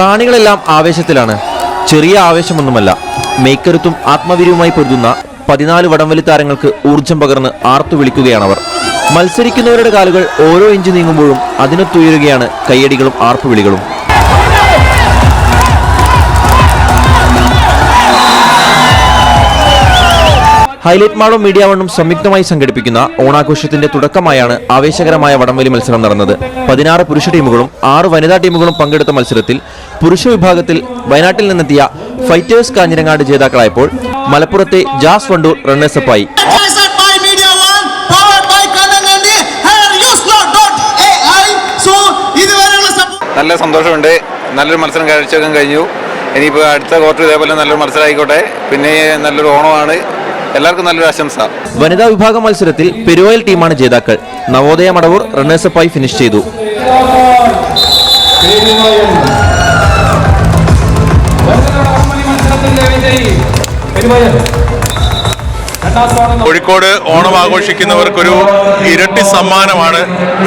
കാണികളെല്ലാം ആവേശത്തിലാണ്. ചെറിയ ആവേശമൊന്നുമല്ല. മേക്കരുത്തും ആത്മവീര്യവുമായി പൊരുതുന്ന പതിനാല് വടംവലി താരങ്ങൾക്ക് ഊർജം പകർന്ന് ആർത്തു വിളിക്കുകയാണവർ. മത്സരിക്കുന്നവരുടെ കാലുകൾ ഓരോ ഇഞ്ച് നീങ്ങുമ്പോഴും അതിനൊത്തുയരുകയാണ് കയ്യടികളും ആർപ്പുവിളികളും. ഹൈലൈറ്റ് മാളും മീഡിയ വണ്ണും സംയുക്തമായി സംഘടിപ്പിക്കുന്ന ഓണാഘോഷത്തിന്റെ തുടക്കമായാണ് ആവേശകരമായ വടംവലി മത്സരം നടന്നത്. പതിനാറ് പുരുഷ ടീമുകളും ആറ് വനിതാ ടീമുകളും പങ്കെടുത്ത മത്സരത്തിൽ പുരുഷ വിഭാഗത്തിൽ വയനാട്ടിൽ നിന്നെത്തിയ ഫൈറ്റേഴ്സ് കാഞ്ഞിരങ്ങാട് ജേതാക്കളായപ്പോൾ മലപ്പുറത്തെ ജാസ് വണ്ടൂർ റണ്ണേഴ്സപ്പായി നല്ല സന്തോഷമുണ്ട്. നല്ലൊരു മത്സരം കാഴ്ചവെക്കാൻ കഴിഞ്ഞു. ഇനിയിപ്പോൾ അടുത്ത ക്വാർട്ടർ ഇതേപോലെ നല്ലൊരു മത്സരം ആയിക്കോട്ടെ പിന്നെ നല്ലൊരു ഓണമാണ്. എല്ലാവർക്കും നല്ലൊരു ആശംസ. വനിതാ വിഭാഗം മത്സരത്തിൽ പെരുവയൽ ടീമാണ് ജേതാക്കൾ. നവോദയ മടവൂർ റണ്ണേഴ്സപ്പായി ഫിനിഷ് ചെയ്തു. കോഴിക്കോട് ഓണം ആഘോഷിക്കുന്നവർക്കൊരു ഇരട്ടി സമ്മാനമാണ്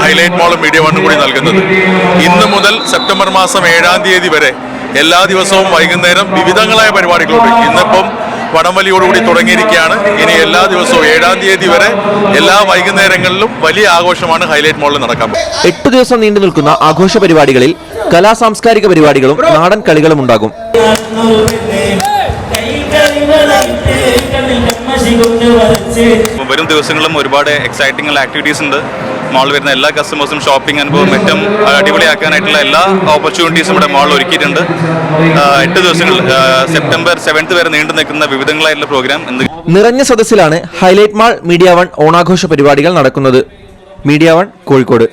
ഹൈലൈറ്റ് മോളും മീഡിയ വണ്ണും കൂടി നൽകുന്നത്. ഇന്ന് മുതൽ സെപ്റ്റംബർ മാസം ഏഴാം തീയതി വരെ എല്ലാ ദിവസവും വൈകുന്നേരം വിവിധങ്ങളായ പരിപാടികളുണ്ട്. ഇന്നിപ്പം വടംവലിയോടുകൂടി തുടങ്ങിയിരിക്കുകയാണ്. ഇനി എല്ലാ ദിവസവും ഏഴാം തീയതി വരെ എല്ലാ വൈകുന്നേരങ്ങളിലും വലിയ ആഘോഷമാണ് ഹൈലൈറ്റ് മോളിൽ നടക്കാൻ എട്ട് എട്ടു ദിവസം നീണ്ടു നിൽക്കുന്ന ആഘോഷ പരിപാടികളിൽ കലാ സാംസ്കാരിക പരിപാടികളും നാടൻ കളികളും ഉണ്ടാകും. വരും ദിവസങ്ങളും ഒരുപാട് എക്സൈറ്റിംഗ് ആക്ടിവിറ്റീസ് ഉണ്ട്. മാളിൽ വരുന്ന എല്ലാ കസ്റ്റമേഴ്സും ഷോപ്പിംഗ് അനുഭവം ഏറ്റവും അടിപൊളിയാക്കാനായിട്ടുള്ള എല്ലാ ഓപ്പർച്യൂണിറ്റീസും ഇവിടെ മാളിൽ ഒരുക്കിയിട്ടുണ്ട്. എട്ട് ദിവസങ്ങൾ സെപ്റ്റംബർ സെവൻത്ത് വരെ നീണ്ടു നിൽക്കുന്ന വിവിധങ്ങളായിട്ടുള്ള പ്രോഗ്രാം നിറഞ്ഞ സദസ്സിലാണ് ഹൈലൈറ്റ് മാൾ മീഡിയ വൺ ഓണാഘോഷ പരിപാടികൾ നടക്കുന്നത്. Media One Kozhikode.